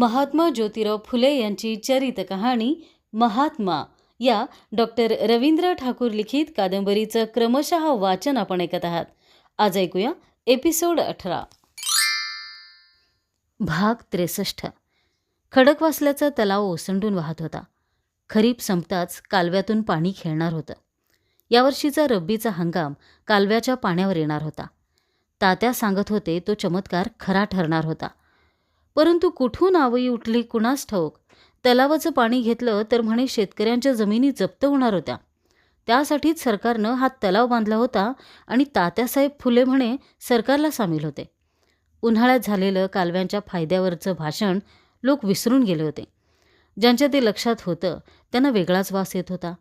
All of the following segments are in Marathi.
महात्मा ज्योतिराव फुले यांची चरित कहाणी महात्मा या डॉक्टर रवींद्र ठाकूर लिखित कादंबरीचं क्रमशः वाचन आपण ऐकत आहात. आज ऐकूया एपिसोड अठरा. भाग त्रेसष्ट. खडकवासल्याचा तलाव ओसंडून वाहत होता. खरीप संपताच कालव्यातून पाणी खेळणार होतं. यावर्षीचा रब्बीचा हंगाम कालव्याच्या पाण्यावर येणार होता. तात्या सांगत होते तो चमत्कार खरा ठरणार होता. परंतु कुठून आवई उठली कुणास ठाऊक? तलावाचं पाणी घेतलं तर म्हणे शेतकऱ्यांच्या जमिनी जप्त होणार होत्या. त्यासाठीच सरकारनं हा तलाव बांधला होता आणि तात्यासाहेब फुले म्हणे सरकारला सामील होते. उन्हाळ्यात झालेलं कालव्यांच्या फायद्यावरचं भाषण लोक विसरून गेले होते. ज्यांच्या ते लक्षात होतं त्यांना वेगळाच वास येत होता.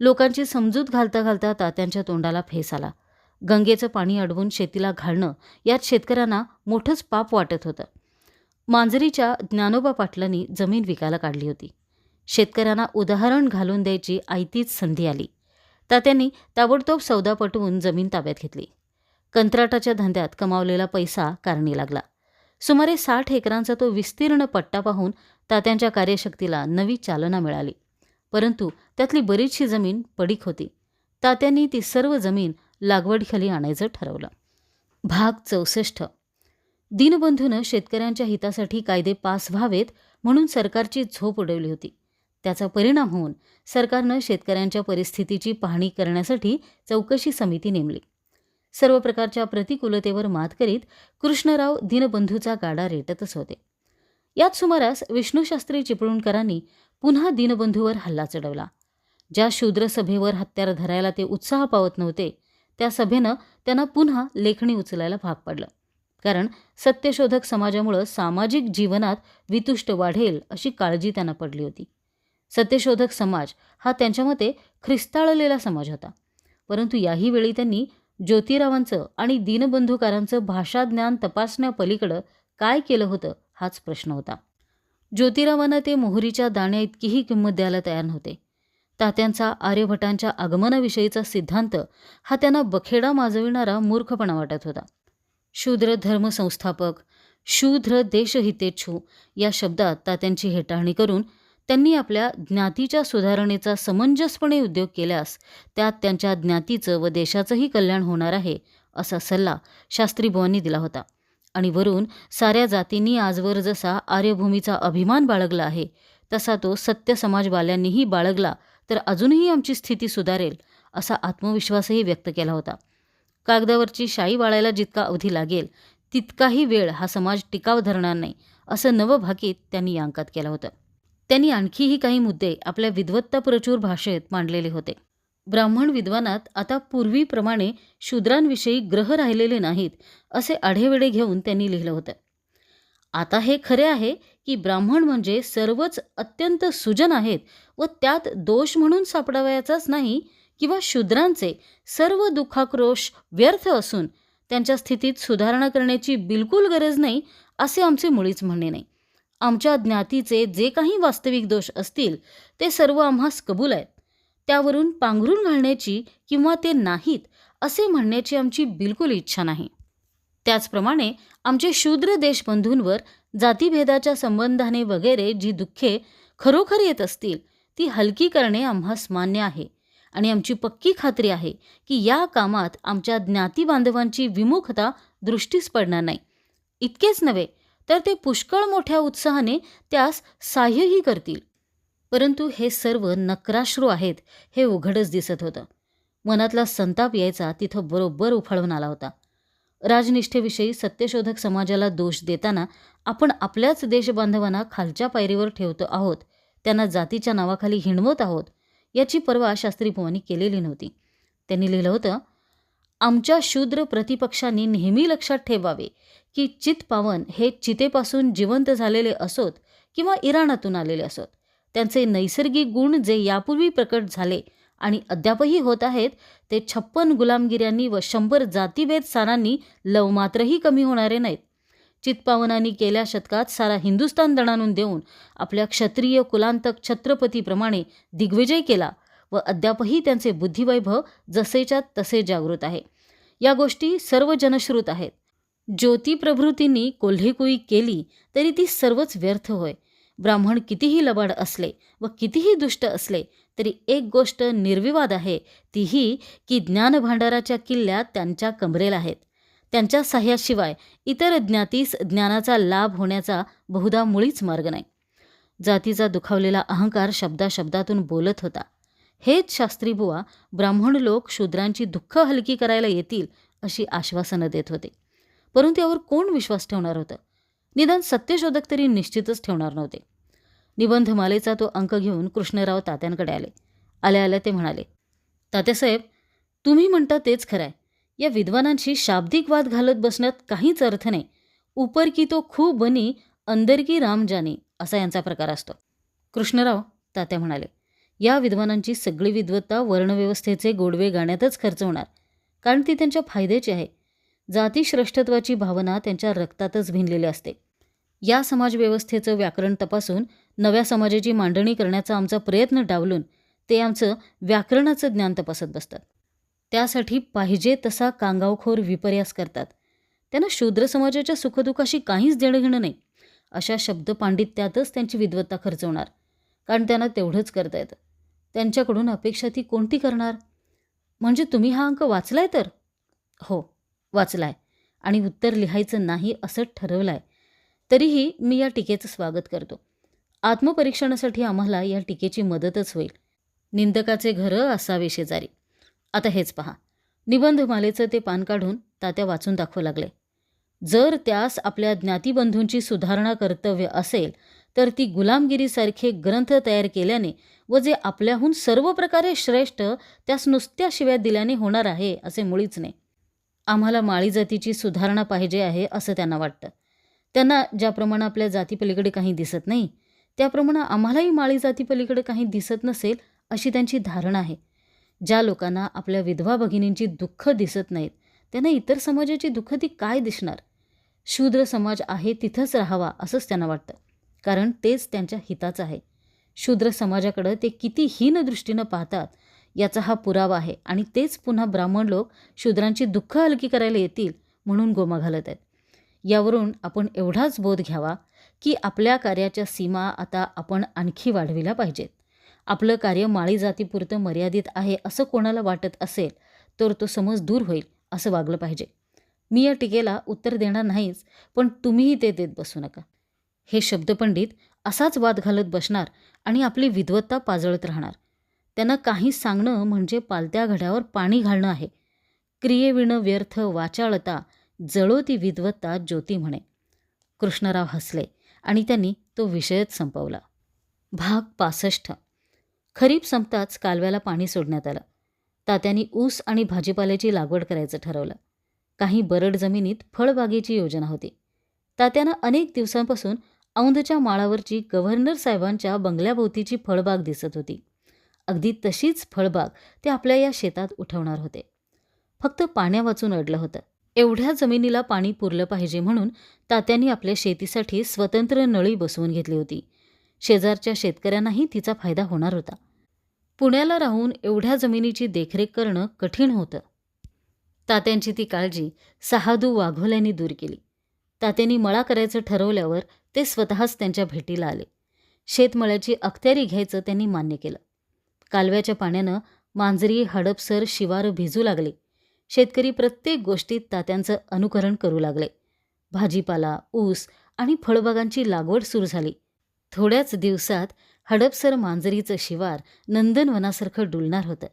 लोकांची समजूत घालता घालता तात्यांच्या तोंडाला फेस आला. गंगेचं पाणी अडवून शेतीला घालणं यात शेतकऱ्यांना मोठंच पाप वाटत होतं. मांजरीच्या ज्ञानोबा पाटलांनी जमीन विकायला काढली होती. शेतकऱ्यांना उदाहरण घालून द्यायची आयतीच संधी आली. तात्यांनी ताबडतोब सौदा पटवून जमीन ताब्यात घेतली. कंत्राटाच्या धंद्यात कमावलेला पैसा कारणी लागला. सुमारे साठ एकरांचा तो विस्तीर्ण पट्टा पाहून तात्यांच्या कार्यशक्तीला नवी चालना मिळाली. परंतु त्यातली बरीचशी जमीन पडीक होती. तात्यांनी ती सर्व जमीन लागवडीखाली आणायचं ठरवलं. भाग चौसष्ट. दीनबंधूनं शेतकऱ्यांच्या हितासाठी कायदे पास व्हावेत म्हणून सरकारची झोप उडवली होती. त्याचा परिणाम होऊन सरकारनं शेतकऱ्यांच्या परिस्थितीची पाहणी करण्यासाठी चौकशी समिती नेमली. सर्व प्रकारच्या प्रतिकूलतेवर मात करीत कृष्णराव दीनबंधूचा गाडा रेटतच होते. यात सुमारास विष्णूशास्त्री चिपळूणकरांनी पुन्हा दीनबंधूवर हल्ला चढवला. ज्या शूद्र सभेवर हत्यार धरायला ते उत्साह पावत नव्हते त्या सभेनं त्यांना पुन्हा लेखणी उचलायला भाग पडलं. कारण सत्यशोधक समाजामुळं सामाजिक जीवनात वितुष्ट वाढेल अशी काळजी त्यांना पडली होती. सत्यशोधक समाज हा त्यांच्या मते ख्रिस्ताळलेला समाज होता. परंतु याही वेळी त्यांनी ज्योतिरावांचं आणि दीनबंधूकारांचं भाषाज्ञान तपासण्यापलीकडं काय केलं होतं हाच प्रश्न होता. ज्योतिरावांना ते मोहरीच्या दाण्या इतकीही किंमत द्यायला तयार नव्हते. तात्यांचा आर्यभटांच्या आगमनाविषयीचा सिद्धांत हा त्यांना बखेडा माजविणारा मूर्खपणा वाटत होता. शूद्र धर्मसंस्थापक शूद्र देशहितेच्छू या शब्दात तात्यांची हेटाळणी करून त्यांनी आपल्या ज्ञातीच्या सुधारणेचा समंजसपणे उद्योग केल्यास त्यात त्यांच्या ज्ञातीचं व देशाचंही कल्याण होणार आहे असा सल्ला शास्त्रीबुवांनी दिला होता. आणि वरून साऱ्या जातींनी आजवर जसा आर्यभूमीचा अभिमान बाळगला आहे तसा तो सत्य समाजवाल्यांनीही बाळगला तर अजूनही आमची स्थिती सुधारेल असा आत्मविश्वासही व्यक्त केला होता. कागदावरची शाई वाळायला जितका अवधी लागेल तितकाही वेळ हा समाज टिकाव धरणार नाही असं नवभाकीत त्यांनी या अंकात केलं होतं. त्यांनी आणखीही काही मुद्दे आपल्या विद्वत्ताप्रचूर भाषेत मांडलेले होते. ब्राह्मण विद्वानात आता पूर्वीप्रमाणे शूद्रांविषयी ग्रह राहिलेले नाहीत असे आढेवेढे घेऊन त्यांनी लिहिलं होतं. आता हे खरे आहे की ब्राह्मण म्हणजे सर्वच अत्यंत सुजन आहेत व त्यात दोष म्हणून सापडावयाचाच नाही किंवा शूद्रांचे सर्व दुःखाक्रोश व्यर्थ असून त्यांच्या स्थितीत सुधारणा करण्याची बिलकुल गरज नाही असे आमचे मुळीच म्हणणे नाही. आमच्या ज्ञातीचे जे काही वास्तविक दोष असतील ते सर्व आम्हास कबूल आहेत. त्यावरून पांघरून घालण्याची किंवा ते नाहीत असे म्हणण्याची आमची बिलकुल इच्छा नाही. त्याचप्रमाणे आमचे शूद्र देशबंधूंवर जातीभेदाच्या संबंधाने वगैरे जी दुःखे खरोखर येत असतील ती हलकी करणे आम्हास मान्य आहे. आणि आमची पक्की खात्री आहे की या कामात आमच्या ज्ञाती बांधवांची विमुखता दृष्टीस पडणार नाही. इतकेच नव्हे तर ते पुष्कळ मोठ्या उत्साहाने त्यास साह्यही करतील. परंतु हे सर्व नक्राश्रू आहेत हे उघडच दिसत होतं. मनातला संताप यायचा तिथं बरोबर उफाळून आला होता. राजनिष्ठेविषयी सत्यशोधक समाजाला दोष देताना आपण आपल्याच देशबांधवांना खालच्या पायरीवर ठेवतो आहोत त्यांना जातीच्या नावाखाली हिणवत आहोत याची पर्वा शास्त्रीभुवानी केलेली नव्हती. त्यांनी लिहिलं होतं आमच्या शूद्र प्रतिपक्षांनी नेहमी लक्षात ठेवावे की चितपावन हे चितेपासून जिवंत झालेले असोत किंवा इराणातून आलेले असोत. त्यांचे नैसर्गिक गुण जे यापूर्वी प्रकट झाले आणि अद्यापही होत आहेत ते छप्पन गुलामगिऱ्यांनी व शंभर जातीभेद सारांनी लवमात्रही कमी होणारे नाहीत. चित्पावनांनी गेल्या शतकात सारा हिंदुस्तान दणानून देऊन आपल्या क्षत्रिय कुलांतक छत्रपतीप्रमाणे दिग्विजय केला व अद्यापही त्यांचे बुद्धिवैभव जसेच्या तसे जागृत आहे. या गोष्टी सर्व जनश्रुत आहेत. ज्योतिप्रभृतींनी कोल्हेकुई केली तरी ती सर्वच व्यर्थ होय. ब्राह्मण कितीही लबाड असले व कितीही दुष्ट असले तरी एक गोष्ट निर्विवाद आहे तीही की ज्ञानभांडाराच्या किल्ल्यात त्यांच्या कमरेला आहेत. त्यांच्या सहाय्याशिवाय इतर ज्ञातीस ज्ञानाचा लाभ होण्याचा बहुधा मुळीच मार्ग नाही. जातीचा दुखावलेला अहंकार शब्दाशब्दातून बोलत होता. हेच शास्त्रीबुवा ब्राह्मण लोक शूद्रांची दुःख हलकी करायला येतील अशी आश्वासनं देत होते. परंतु यावर कोण विश्वास ठेवणार होतं? निदान सत्यशोधक तरी निश्चितच ठेवणार नव्हते. निबंधमालेचा तो अंक घेऊन कृष्णराव तात्यांकडे आले. आल्या आल्या ते म्हणाले तात्यासाहेब तुम्ही म्हणता तेच खरं आहे या विद्वानांशी शाब्दिक वाद घालत बसण्यात काहीच अर्थ नाही. उपर की तो खूप बनी अंदर की राम जानी असा यांचा प्रकार असतो. कृष्णराव तात्या म्हणाले या विद्वानांची सगळी विद्वत्ता वर्णव्यवस्थेचे गोडवे गाण्यातच खर्च होणार. कारण ती त्यांच्या फायद्याची आहे. जातीश्रेष्ठत्वाची भावना त्यांच्या रक्तातच भिनलेली असते. या समाजव्यवस्थेचं व्याकरण तपासून नव्या समाजाची मांडणी करण्याचा आमचा प्रयत्न डावलून ते आमचं व्याकरणाचं ज्ञान तपासत बसतात. त्यासाठी पाहिजे तसा कांगावखोर विपर्यास करतात. त्यांना शूद्र समाजाच्या सुखदुःखाशी काहीच देणं घेणं नाही. अशा शब्द पांडित्यातच त्यांची विद्वत्ता खर्च होणार कारण त्यांना तेवढंच करता येतं. त्यांच्याकडून अपेक्षा ती कोणती करणार? म्हणजे तुम्ही हा अंक वाचलाय तर? हो वाचलाय. आणि उत्तर लिहायचं नाही असं ठरवलं आहे तरीही मी या टीकेचं स्वागत करतो. आत्मपरीक्षणासाठी आम्हाला या टीकेची मदतच होईल. निंदकाचे घरं असावे शेजारी. आता हेच पहा. निबंधमालेचं ते पान काढून तात्या वाचून दाखवू लागले. जर त्यास आपल्या ज्ञातीबंधूंची सुधारणा कर्तव्य असेल तर ती गुलामगिरीसारखे ग्रंथ तयार केल्याने व जे आपल्याहून सर्व प्रकारे श्रेष्ठ त्यास नुसत्या शिव्या दिल्याने होणार आहे असे मुळीच नाही. आम्हाला माळी जातीची सुधारणा पाहिजे आहे असं त्यांना वाटतं. त्यांना ज्याप्रमाणे आपल्या जातीपलीकडे काही दिसत नाही त्याप्रमाणे आम्हालाही माळी जातीपलीकडे काही दिसत नसेल अशी त्यांची धारणा आहे. ज्या लोकांना आपल्या विधवा भगिनींची दुःख दिसत नाहीत त्यांना इतर समाजाची दुःख ती काय दिसणार? शूद्र समाज आहे तिथंच राहावा असंच त्यांना वाटतं. कारण तेच त्यांच्या हिताचं आहे. शूद्र समाजाकडं ते किती हीन दृष्टीनं पाहतात याचा हा पुरावा आहे. आणि तेच पुन्हा ब्राह्मण लोक शूद्रांची दुःख हलकी करायला येतील म्हणून गोमा घालत आहेत. यावरून आपण एवढाच बोध घ्यावा की आपल्या कार्याच्या सीमा आता आपण आणखी वाढविल्या पाहिजेत. आपलं कार्य माळी जातीपुरतं मर्यादित आहे असं कोणाला वाटत असेल तर तो समज दूर होईल असं वागलं पाहिजे. मी या टीकेला उत्तर देणार नाहीच पण तुम्हीही ते देत बसू नका. हे शब्दपंडित असाच वाद घालत बसणार आणि आपली विद्वत्ता पाजळत राहणार. त्यांना काही सांगणं म्हणजे पालत्या घड्यावर पाणी घालणं आहे. क्रियेविणं व्यर्थ वाचाळता जळो ती विद्वत्ता ज्योती म्हणे. कृष्णराव हसले आणि त्यांनी तो विषयच संपवला. भाग पासष्ट. खरीप संपताच कालव्याला पाणी सोडण्यात आलं. तात्यांनी ऊस आणि भाजीपाल्याची लागवड करायचं ठरवलं. काही बरड जमिनीत फळबागेची योजना होती. तात्यानं अनेक दिवसांपासून औंधच्या माळावरची गव्हर्नर साहेबांच्या बंगल्याभोवतीची फळबाग दिसत होती. अगदी तशीच फळबाग ते आपल्या या शेतात उठवणार होते. फक्त पाण्या वाचून अडलं होतं. एवढ्या जमिनीला पाणी पुरलं पाहिजे म्हणून तात्यांनी आपल्या शेतीसाठी स्वतंत्र नळी बसवून घेतली होती. शेजारच्या शेतकऱ्यांनाही तिचा फायदा होणार होता. पुण्याला राहून एवढ्या जमिनीची देखरेख करणं कठीण होतं. तात्यांची ती काळजी सहादू वाघोल्यांनी दूर केली. तात्यांनी मळा करायचं ठरवल्यावर ते स्वतःच त्यांच्या भेटीला आले. शेतमळ्याची अखत्यारी घ्यायचं त्यांनी मान्य केलं. कालव्याच्या पाण्यानं मांजरी हडपसर शिवार भिजू लागले. शेतकरी प्रत्येक गोष्टीत तात्यांचं अनुकरण करू लागले. भाजीपाला ऊस आणि फळबागांची लागवड सुरू झाली. थोड्याच दिवसात हडपसर मांजरीचं शिवार नंदनवनासारखं डुलणार होतं.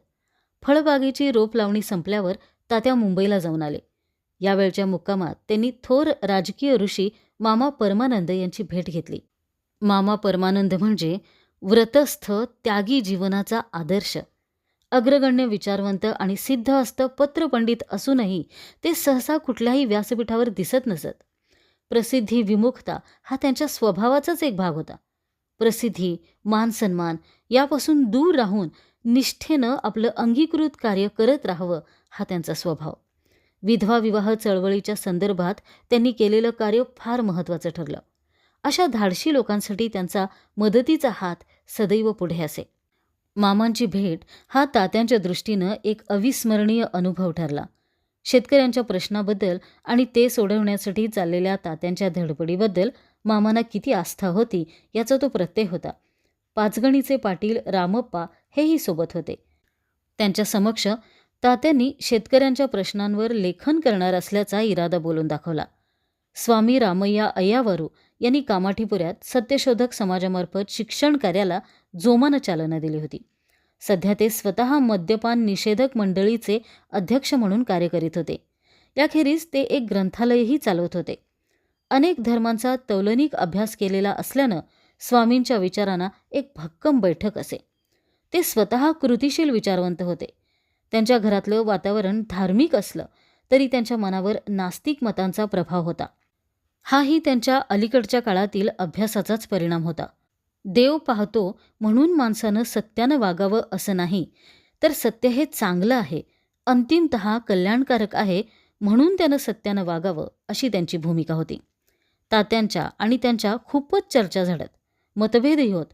फळबागेची रोप लावणी संपल्यावर तात्या मुंबईला जाऊन आले. यावेळच्या मुक्कामात त्यांनी थोर राजकीय ऋषी मामा परमानंद यांची भेट घेतली. मामा परमानंद म्हणजे व्रतस्थ त्यागी जीवनाचा आदर्श. अग्रगण्य विचारवंत आणि सिद्ध पत्रपंडित असूनही ते सहसा कुठल्याही व्यासपीठावर दिसत नसत. प्रसिद्धी विमुखता हा त्यांच्या स्वभावाचाच एक भाग होता. प्रसिद्धी मानसन्मान यापासून दूर राहून निष्ठेनं आपलं अंगीकृत कार्य करत राहावं हा त्यांचा स्वभाव. विधवा विवाह चळवळीच्या संदर्भात त्यांनी केलेलं कार्य फार महत्त्वाचं ठरलं. अशा धाडशी लोकांसाठी त्यांचा मदतीचा हात सदैव पुढे असे. मामांची भेट हा तात्यांच्या दृष्टीनं एक अविस्मरणीय अनुभव ठरला. शेतकऱ्यांच्या प्रश्नाबद्दल आणि ते सोडवण्यासाठी चाललेल्या तात्यांच्या धडपडीबद्दल मामांना किती आस्था होती याचा तो प्रत्यय होता. पाचगणीचे पाटील रामप्पा हेही सोबत होते. त्यांच्या समक्ष तात्यांनी शेतकऱ्यांच्या प्रश्नांवर लेखन करणार असल्याचा इरादा बोलून दाखवला. स्वामी रामय्या अय्यावरू यांनी कामाठीपुऱ्यात सत्यशोधक समाजामार्फत शिक्षण कार्याला जोमानं चालना दिली होती. सध्या ते स्वतः मद्यपान निषेधक मंडळीचे अध्यक्ष म्हणून कार्य करीत होते. याखेरीज ते एक ग्रंथालयही चालवत होते. अनेक धर्मांचा तौलनिक अभ्यास केलेला असल्यानं स्वामींच्या विचारांना एक भक्कम बैठक असे. ते स्वतः कृतिशील विचारवंत होते. त्यांच्या घरातलं वातावरण धार्मिक असलं तरी त्यांच्या मनावर नास्तिक मतांचा प्रभाव होता. हाही त्यांच्या अलीकडच्या काळातील अभ्यासाचाच परिणाम होता. देव पाहतो म्हणून माणसानं सत्यानं वागावं असं नाही तर सत्य हे चांगलं आहे अंतिमत कल्याणकारक आहे म्हणून त्यानं सत्यानं वागावं अशी त्यांची भूमिका होती. तात्यांच्या आणि त्यांच्या खूपच चर्चा झडत मतभेदही होत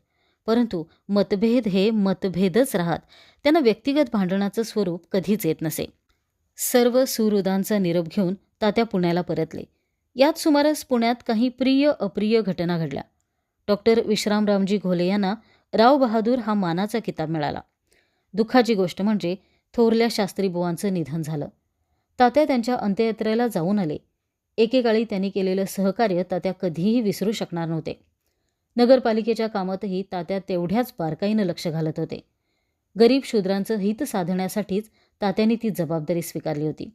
परंतु मतभेद हे मतभेदच राहत. त्यांना व्यक्तिगत भांडणाचं स्वरूप कधीच येत नसे. सर्व सुहृदांचा निरोप घेऊन तात्या पुण्याला परतले. यात सुमारास पुण्यात काही प्रिय अप्रिय घटना घडल्या. डॉक्टर विश्रामरामजी घोले यांना राव बहादूर हा मानाचा किताब मिळाला. दुःखाची गोष्ट म्हणजे थोरल्या शास्त्रीबुवांचं निधन झालं. तात्या त्यांच्या अंत्ययात्रेला जाऊन आले. एकेकाळी त्यांनी केलेलं सहकार्य तात्या कधीही विसरू शकणार नव्हते. नगरपालिकेच्या कामातही तात्या तेवढ्याच बारकाईनं लक्ष घालत होते. गरीब शूद्रांचं हित साधण्यासाठीच तात्यांनी ती जबाबदारी स्वीकारली होती.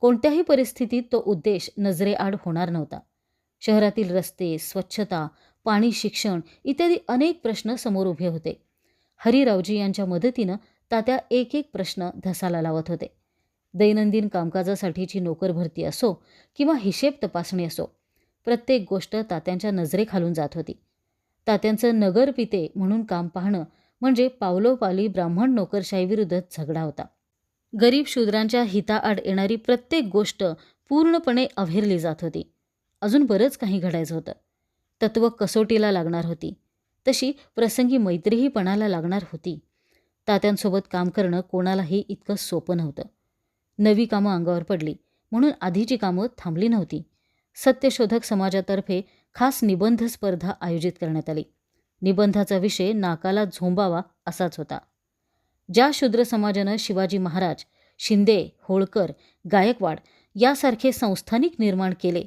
कोणत्याही परिस्थितीत तो उद्देश नजरेआड होणार नव्हता. शहरातील रस्ते स्वच्छता पाणी शिक्षण इत्यादी अनेक प्रश्न समोर उभे होते. हरिरावजी यांच्या मदतीनं तात्या एक एक प्रश्न धसाला लावत होते. दैनंदिन कामकाजासाठीची नोकर भरती असो किंवा हिशेब तपासणी असो प्रत्येक गोष्ट तात्यांच्या नजरेखालून जात होती. तात्यांचं नगर पिते म्हणून काम पाहणं म्हणजे पावलोपाली ब्राह्मण नोकरशाहीविरुद्ध झगडा होता. गरीब शूद्रांच्या हिताआड येणारी प्रत्येक गोष्ट पूर्णपणे अव्हेरली जात होती. अजून बरंच काही घडायचं होतं. तत्व कसोटीला लागणार होती. तशी प्रसंगी मैत्रीही पणाला लागणार होती. तात्यांसोबत काम करणं कोणालाही इतकं सोपं नव्हतं. नवी कामं अंगावर पडली. म्हणून आधीची कामं थांबली नव्हती. सत्यशोधक समाजातर्फे खास निबंध स्पर्धा आयोजित करण्यात आली. निबंधाचा विषय नाकाला झोंबावा असाच होता. ज्या शूद्र समाजानं शिवाजी महाराज शिंदे होळकर गायकवाड यासारखे संस्थानिक निर्माण केले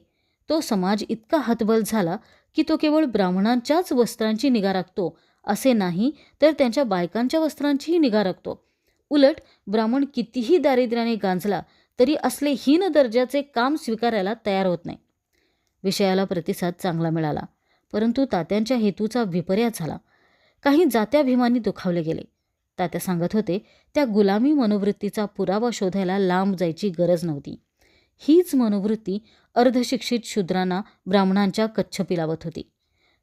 तो समाज इतका हतबल झाला की तो केवळ ब्राह्मणांच्याच वस्त्रांची निगा राखतो असे नाही तर त्यांच्या बायकांच्या वस्त्रांचीही निगा राखतो. उलट ब्राह्मण कितीही दारिद्र्याने गांजला तरी असले हीन दर्जाचे काम स्वीकारायला तयार होत नाही. विषयाला प्रतिसाद चांगला मिळाला परंतु तात्यांच्या हेतूचा विपर्यास झाला. काही जात्याभिमानी दुखावले गेले. तात्या सांगत होते त्या गुलामी मनोवृत्तीचा पुरावा शोधायला लांब जायची गरज नव्हती. हीच मनोवृत्ती अर्धशिक्षित शूद्रांना ब्राह्मणांच्या कच्छ पिलावत होती.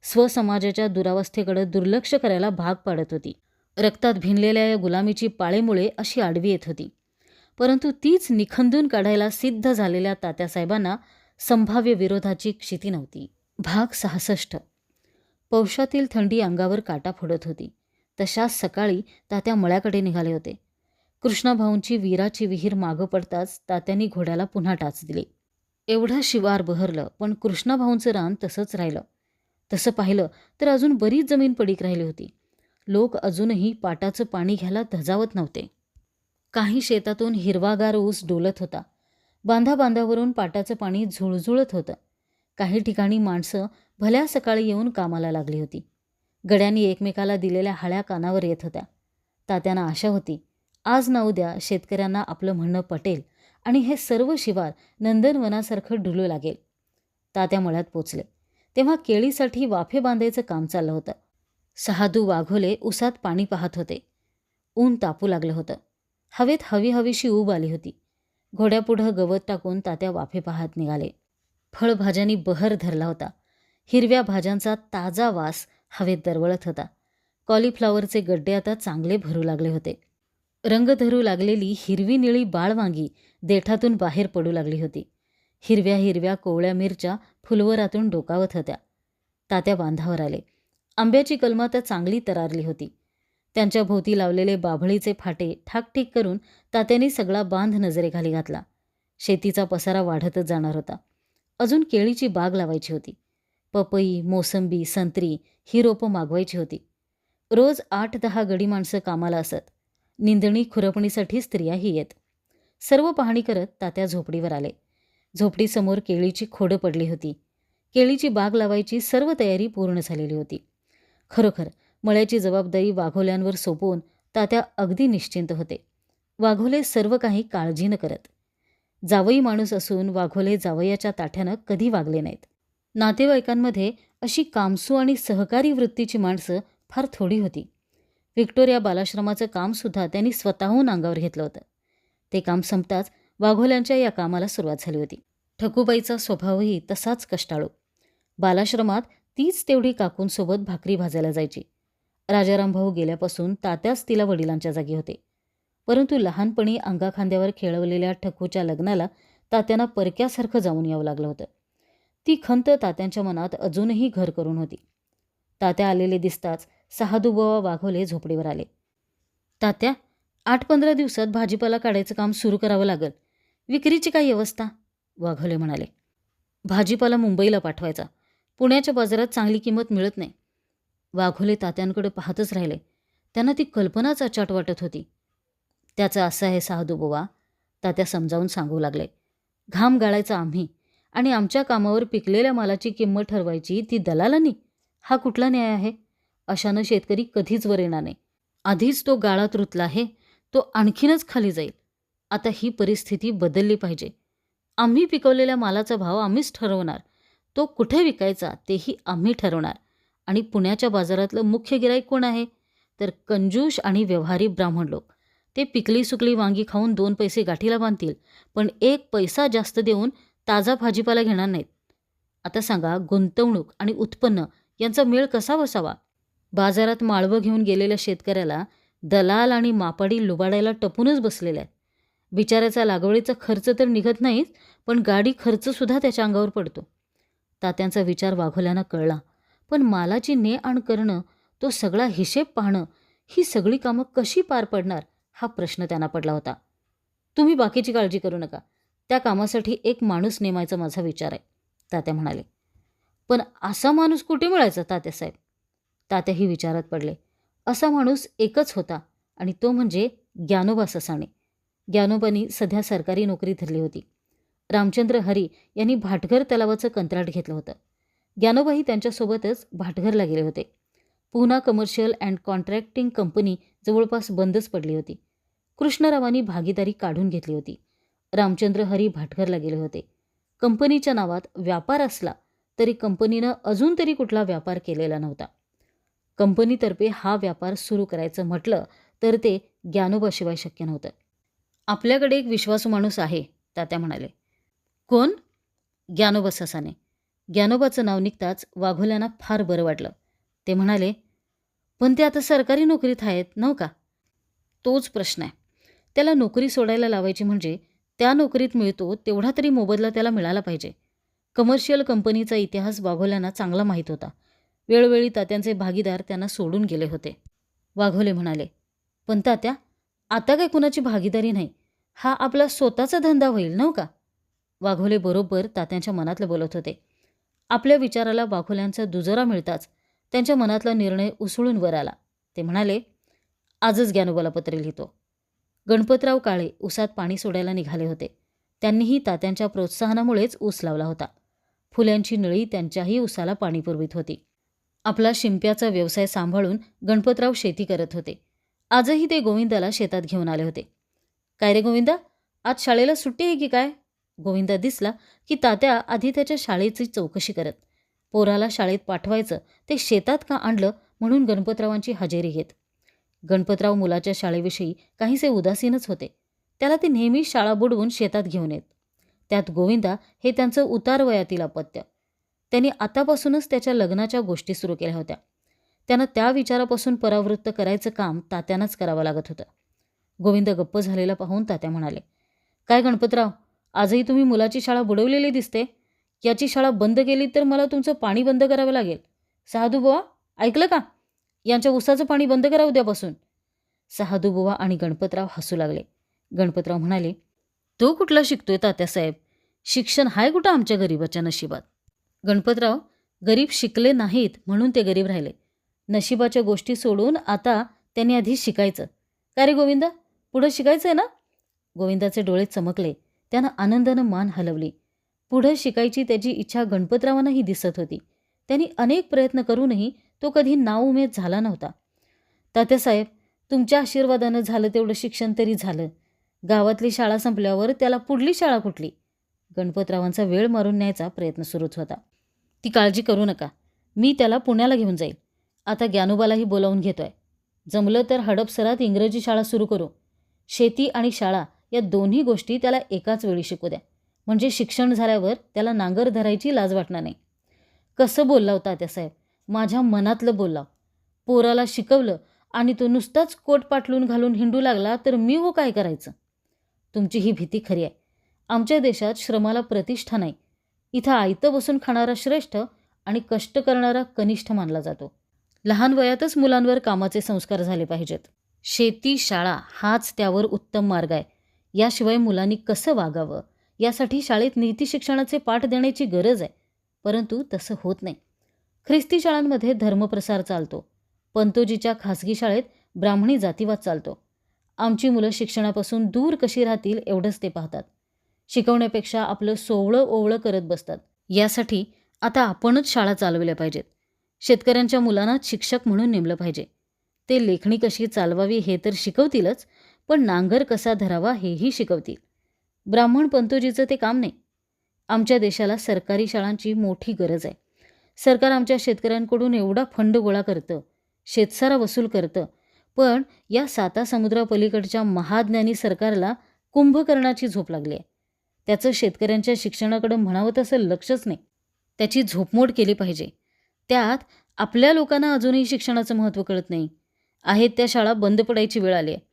स्वसमाजाच्या दुरावस्थेकडे दुर्लक्ष करायला भाग पाडत होती. रक्तात भिनलेल्या या गुलामीची पाळेमुळे अशी आडवी येत होती. परंतु तीच निखंदून काढायला सिद्ध झालेल्या तात्यासाहेबांना संभाव्य विरोधाची क्षिती नव्हती. भाग सहासष्ट. पौशातील थंडी अंगावर काटा फोडत होती. तशाच सकाळी तात्या मळ्याकडे निघाले होते. कृष्णाभाऊंची वीराची विहीर मागं पडताच तात्यांनी घोड्याला पुन्हा टाच दिली. एवढं शिवार बहरलं पण कृष्णाभाऊंचं रान तसंच राहिलं. तसं पाहिलं तर अजून बरीच जमीन पडीक राहिली होती. लोक अजूनही पाटाचं पाणी घ्यायला धजावत नव्हते. काही शेतातून हिरवागार ऊस डोलत होता. बांधा बांधावरून पाटाचं पाणी झुळझुळत होतं. काही ठिकाणी माणसं भल्या सकाळी येऊन कामाला लागली होती. गड्यांनी एकमेकाला दिलेल्या हळ्या कानावर येत होत्या. तात्यांना आशा होती आज ना उद्या शेतकऱ्यांना आपलं म्हणणं पटेल आणि हे सर्व शिवार नंदनवनासारखं ढुलू लागेल. तात्या मळ्यात पोचले. तेव्हा केळीसाठी वाफे बांधायचं काम चाललं होतं. सहादू वाघोले उसात पाणी पाहत होते. ऊन तापू लागलं होतं. हवेत हवी हवीशी ऊब आली होती. घोड्यापुढं गवत टाकून तात्या वाफे पाहत निघाले. फळभाज्यांनी बहर धरला होता. हिरव्या भाज्यांचा ताजा वास हवेत दरवळत होता. कॉलीफ्लॉवरचे गड्डे आता चांगले भरू लागले होते. रंग धरू लागलेली हिरवी निळी बाळवांगी देठातून बाहेर पडू लागली होती. हिरव्या हिरव्या कोवळ्या मिरच्या फुलवरातून डोकावत होत्या. तात्या बांधावर आले. आंब्याची कलमं तर चांगली तरारली होती. त्यांच्या भोवती लावलेले बाभळीचे फाटे ठाकठीक करून तात्याने सगळा बांध नजरेखाली घातला. शेतीचा पसारा वाढतच जाणार होता. अजून केळीची बाग लावायची होती. पपई मोसंबी संत्री ही रोपं मागवायची होती. रोज आठ दहा गडी माणसं कामाला असत. निंदणी खुरपणीसाठी स्त्रियाही येत. सर्व पाहणी करत तात्या झोपडीवर आले. झोपडीसमोर केळीची खोडं पडली होती. केळीची बाग लावायची सर्व तयारी पूर्ण झालेली होती. खरोखर मळ्याची जबाबदारी वाघोल्यांवर सोपवून तात्या अगदी निश्चिंत होते. वाघोले सर्व काही काळजी न करत. जावई माणूस असून वाघोले जावयाच्या ताठ्यानं कधी वागले नाहीत. नातेवाईकांमध्ये अशी कामसू आणि सहकारी वृत्तीची माणसं फार थोडी होती. व्हिक्टोरिया बालाश्रमाचं कामसुद्धा त्यांनी स्वतःहून अंगावर घेतलं होतं. ते काम संपताच वाघोल्यांच्या या कामाला सुरुवात झाली होती. ठकूबाईचा स्वभावही तसाच कष्टाळू. बालाश्रमात तीच तेवढी काकूंसोबत भाकरी भाजायला जायची. राजाराम भाऊ गेल्यापासून तात्याच तिला वडिलांच्या जागी होते. परंतु लहानपणी अंगाखांद्यावर खेळवलेल्या ठकूच्या लग्नाला तात्यांना परक्यासारखं जाऊन यावं लागलं होतं. ती खंत तात्यांच्या मनात अजूनही घर करून होती. तात्या आलेले दिसताच सहादुबवा वाघोले झोपडीवर आले. तात्या आठ पंधरा दिवसात भाजीपाला काढायचं काम सुरू करावं लागल. विक्रीची काय व्यवस्था? वाघोले म्हणाले. भाजीपाला मुंबईला पाठवायचा. पुण्याच्या बाजारात चांगली किंमत मिळत नाही. वाघोले तात्यांकडे पाहतच राहिले. त्यांना ती कल्पनाच अचाट वाटत होती. त्याचं असं आहे साहदुबोवा तात्या समजावून सांगू लागले. घाम गाळायचा आम्ही आणि आमच्या कामावर पिकलेल्या मालाची किंमत ठरवायची ती दलालांनी. हा कुठला न्याय आहे? अशानं शेतकरी कधीच वर येणार नाही. आधीच तो गाळात रुतला आहे तो आणखीनच खाली जाईल. आता ही परिस्थिती बदलली पाहिजे. आम्ही पिकवलेल्या मालाचा भाव आम्हीच ठरवणार. तो कुठे विकायचा तेही आम्ही ठरवणार. आणि पुण्याच्या बाजारातलं मुख्य गिराईक कोण आहे? तर कंजूष आणि व्यवहारी ब्राह्मण लोक. ते पिकली सुकली वांगी खाऊन दोन पैसे गाठीला बांधतील पण एक पैसा जास्त देऊन ताजा भाजीपाला घेणार नाहीत. आता सांगा गुंतवणूक आणि उत्पन्न यांचा मेळ कसा बसावा? बाजारात माळवं घेऊन गेलेल्या शेतकऱ्याला दलाल आणि मापाडी लुबाडायला टपूनच बसलेल्या आहेत. बिचाऱ्याचा लागवडीचा खर्च तर निघत नाहीच पण गाडी खर्चसुद्धा त्याच्या अंगावर पडतो. तात्यांचा विचार वाघोल्यानं कळला. पण मालाची ने आण करणं तो सगळा हिशेब पाहणं ही सगळी कामं कशी पार पडणार हा प्रश्न त्यांना पडला होता. तुम्ही बाकीची काळजी करू नका. त्या कामासाठी एक माणूस नेमायचा माझा विचार आहे तात्या म्हणाले. पण असा माणूस कुठे मिळायचा तात्यासाहेब तात्याही विचारात पडले. असा माणूस एकच होता आणि तो म्हणजे ज्ञानोबा ससाणे. ज्ञानोबांनी सध्या सरकारी नोकरी धरली होती. रामचंद्र हरी यांनी भाटघर तलावाचं कंत्राट घेतलं होतं. ज्ञानोबाही त्यांच्यासोबतच भाटघरला गेले होते. Poona commercial and contracting company जवळपास बंदच पडली होती. कृष्णरावांनी भागीदारी काढून घेतली होती. रामचंद्र हरी भाटघरला गेले होते. कंपनीच्या नावात व्यापार असला तरी कंपनीनं अजून तरी कुठला व्यापार केलेला नव्हता. कंपनीतर्फे हा व्यापार सुरू करायचं म्हटलं तर ते ज्ञानोबाशिवाय शक्य नव्हतं. आपल्याकडे एक विश्वासू माणूस आहे तात्या म्हणाले. कोण? ज्ञानोबा ससाने ज्ञानोबाचं नाव निघताच वाघोल्यांना फार बरं वाटलं. ते म्हणाले पण ते आता सरकारी नोकरीत आहेत नव का? तोच प्रश्न आहे. त्याला नोकरी सोडायला लावायची म्हणजे त्या नोकरीत मिळतो तेवढा तरी मोबदला त्याला मिळाला पाहिजे. कमर्शियल कंपनीचा इतिहास वाघोल्यांना चांगला माहीत होता. वेळोवेळी तात्यांचे भागीदार त्यांना सोडून गेले होते. वाघोले म्हणाले पण तात्या आता काय कुणाची भागीदारी नाही? हा आपला स्वतःचा धंदा होईल नव का? वाघोले बरोबर तात्यांच्या मनातलं बोलत होते. आपल्या विचाराला वाघोल्यांचा दुजोरा मिळताच त्यांच्या मनातला निर्णय उसळून वर आला. ते म्हणाले आजच ज्ञानोबाला पत्र लिहितो. गणपतराव काळे उसात पाणी सोडायला निघाले होते. त्यांनीही तात्यांच्या प्रोत्साहनामुळेच ऊस लावला होता. फुल्यांची नळी त्यांच्याही उसाला पाणी पुरवित होती. आपला शिंप्याचा व्यवसाय सांभाळून गणपतराव शेती करत होते. आजही ते गोविंदाला शेतात घेऊन आले होते. काय रे गोविंदा? आज शाळेला सुट्टी आहे की काय? गोविंदा दिसला की तात्या आधी त्याच्या शाळेची चौकशी करत. पोराला शाळेत पाठवायचं ते शेतात का आणलं म्हणून गणपतरावांची हजेरी घेत. गणपतराव मुलाच्या शाळेविषयी काहीसे उदासीनच होते. त्याला ते नेहमी शाळा बुडवून शेतात घेऊन येत. त्यात गोविंदा हे त्यांचं उतार वयातील अपत्य. त्यांनी आतापासूनच त्याच्या लग्नाच्या गोष्टी सुरू केल्या होत्या. त्यांना त्या विचारापासून परावृत्त करायचं काम तात्यांनाच करावं लागत होतं. गोविंद गप्प झालेला पाहून तात्या म्हणाले काय गणपतराव आजही तुम्ही मुलाची शाळा बुडवलेली दिसते. याची शाळा बंद केली तर मला तुमचं पाणी बंद करावं लागेल. सहादू बुवा ऐकलं का? यांच्या उसाचं पाणी बंद करा उद्यापासून. सहादू बुवा आणि गणपतराव हसू लागले. गणपतराव म्हणाले तो कुठला शिकतोय तात्यासाहेब शिक्षण हाय कुठं आमच्या गरीबाच्या नशिबात? गणपतराव गरीब शिकले नाहीत म्हणून ते गरीब राहिले. नशिबाच्या गोष्टी सोडून आता त्यांनी आधी शिकायचं. का रे गोविंदा? पुढं शिकायचं आहे ना? गोविंदाचे डोळे चमकले. त्यानं आनंदानं मान हलवली. पुढं शिकायची त्याची इच्छा गणपतरावांनाही दिसत होती. त्यांनी अनेक प्रयत्न करूनही तो कधी नाउमेद झाला नव्हता. तात्यासाहेब तुमच्या आशीर्वादानं झालं तेवढं शिक्षण तरी झालं. गावातली शाळा संपल्यावर त्याला पुढली शाळा कुठली? गणपतरावांचा वेळ मारून न्यायचा प्रयत्न सुरूच होता. ती काळजी करू नका. मी त्याला पुण्याला घेऊन जाईल. आता ज्ञानोबालाही बोलावून घेतोय. जमलं तर हडपसरात इंग्रजी शाळा सुरू करू. शेती आणि शाळा या दोन्ही गोष्टी त्याला एकाच वेळी शिकू द्या. म्हणजे शिक्षण झाल्यावर त्याला नांगर धरायची लाज वाटणार नाही. कसं बोलला होता त्या साहेब? माझ्या मनातलं बोलला. पोराला शिकवलं आणि तो नुसताच कोट पाटलून घालून हिंडू लागला तर मी हो काय करायचं? तुमची ही भीती खरी आहे. आमच्या देशात श्रमाला प्रतिष्ठा नाही. इथं आयतं बसून खाणारा श्रेष्ठ आणि कष्ट करणारा कनिष्ठ मानला जातो. लहान वयातच मुलांवर कामाचे संस्कार झाले पाहिजेत. शेती शाळा हाच त्यावर उत्तम मार्ग आहे. याशिवाय मुलांनी कसं वागावं? यासाठी शाळेत नीती शिक्षणाचे पाठ देण्याची गरज आहे. परंतु तसं होत नाही. ख्रिस्ती शाळांमध्ये धर्मप्रसार चालतो. पंतोजीच्या खासगी शाळेत ब्राह्मणी जातीवाद चालतो. आमची मुलं शिक्षणापासून दूर कशी राहतील एवढंच ते पाहतात. शिकवण्यापेक्षा आपलं सोवळं ओवळं करत बसतात. यासाठी आता आपणच शाळा चालवल्या पाहिजेत. शेतकऱ्यांच्या मुलांना शिक्षक म्हणून नेमलं पाहिजे. ते लेखणी कशी चालवावी हे तर शिकवतीलच पण नांगर कसा धरावा हेही शिकवतील. ब्राह्मण पंतोजीचं ते काम नाही. आमच्या देशाला सरकारी शाळांची मोठी गरज आहे. सरकार आमच्या शेतकऱ्यांकडून एवढा फंड गोळा करतं शेतसारा वसूल करतं पण या साता समुद्रापलीकडच्या महाज्ञानी सरकारला कुंभकर्णाची झोप लागली आहे. त्याचं शेतकऱ्यांच्या शिक्षणाकडं म्हणावं तसं लक्षच नाही. त्याची झोपमोड केली पाहिजे. त्यात आपल्या लोकांना अजूनही शिक्षणाचं महत्त्व कळत नाही. आहेत त्या शाळा बंद पडायची वेळ आली आहे.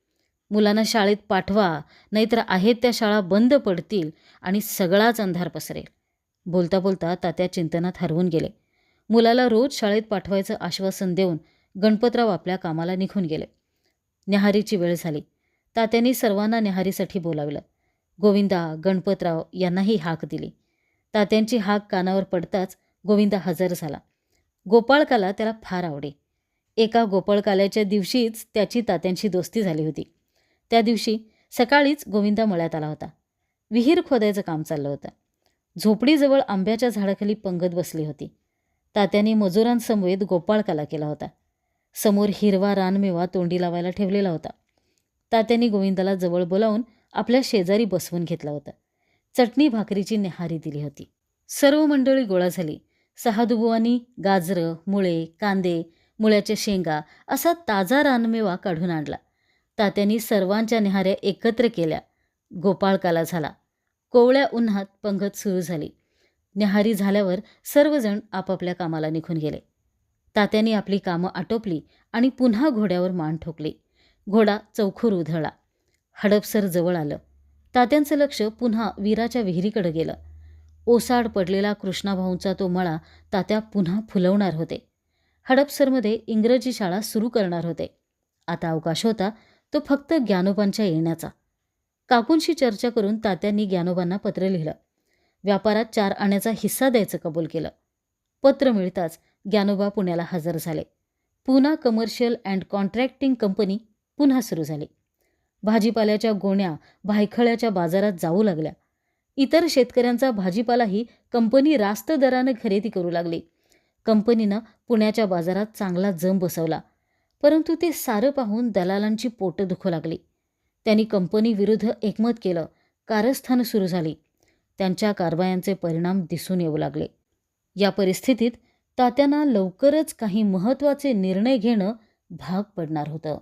मुलांना शाळेत पाठवा नाहीतर आहेत त्या शाळा बंद पडतील आणि सगळाच अंधार पसरेल. बोलता बोलता तात्या चिंतनात हरवून गेले. मुलाला रोज शाळेत पाठवायचं आश्वासन देऊन गणपतराव आपल्या कामाला निघून गेले. न्याहारीची वेळ झाली. तात्यांनी सर्वांना न्याहारीसाठी बोलावलं. गोविंदा गणपतराव यांनाही हाक दिली. तात्यांची हाक कानावर पडताच गोविंदा हजर झाला. गोपाळकाला त्याला फार आवडे. एका गोपाळकाल्याच्या दिवशीच त्याची तात्यांची दोस्ती झाली होती. त्या दिवशी सकाळीच गोविंदा मळ्यात आला होता. विहीर खोदायचं काम चाललं होतं. झोपडीजवळ आंब्याच्या झाडाखाली पंगत बसली होती. तात्याने मजुरांसमवेत गोपाळकाला केला होता. समोर हिरवा रानमेवा तोंडी लावायला ठेवलेला होता. तात्यांनी गोविंदाला जवळ बोलावून आपल्या शेजारी बसवून घेतला होता. चटणी भाकरीची नेहारी दिली होती. सर्व मंडळी गोळा झाली. सहादुबुवांनी गाजरं मुळे कांदे मुळ्याच्या शेंगा असा ताजा रानमेवा काढून आणला. तात्यांनी सर्वांच्या न्याहाऱ्या एकत्र केल्या. गोपाळकाला झाला. कोवळ्या उन्हात पंगत सुरू झाली. न्याहारी झाल्यावर सर्वजण आपापल्या कामाला निघून गेले. तात्यांनी आपली कामं आटोपली आणि पुन्हा घोड्यावर मान ठोकली. घोडा चौखूर उधळला. हडपसर जवळ आलं. तात्यांचं लक्ष पुन्हा वीराच्या विहिरीकडे गेलं. ओसाड पडलेला कृष्णाभाऊंचा तो मळा तात्या पुन्हा फुलवणार होते. हडपसरमध्ये इंग्रजी शाळा सुरू करणार होते. आता अवकाश होता तो फक्त ज्ञानोबांच्या येण्याचा. काकूंशी चर्चा करून तात्यांनी ज्ञानोबांना पत्र लिहिलं. व्यापारात चार आण्याचा हिस्सा द्यायचं कबूल केलं. पत्र मिळताच ज्ञानोबा पुण्याला हजर झाले. Poona commercial and contracting company पुन्हा सुरू झाली. भाजीपाल्याच्या गोण्या भायखळ्याच्या बाजारात जाऊ लागल्या. इतर शेतकऱ्यांचा भाजीपालाही कंपनी रास्त दरानं खरेदी करू लागली. कंपनीनं पुण्याच्या बाजारात चांगला जम बसवला. परंतु ते सारं पाहून दलालांची पोटं दुखू लागली. त्यांनी कंपनीविरुद्ध एकमत केलं. कारस्थानं सुरू झाली. त्यांच्या कारवायांचे परिणाम दिसून येऊ लागले. या परिस्थितीत तात्यांना लवकरच काही महत्त्वाचे निर्णय घेणं भाग पडणार होतं.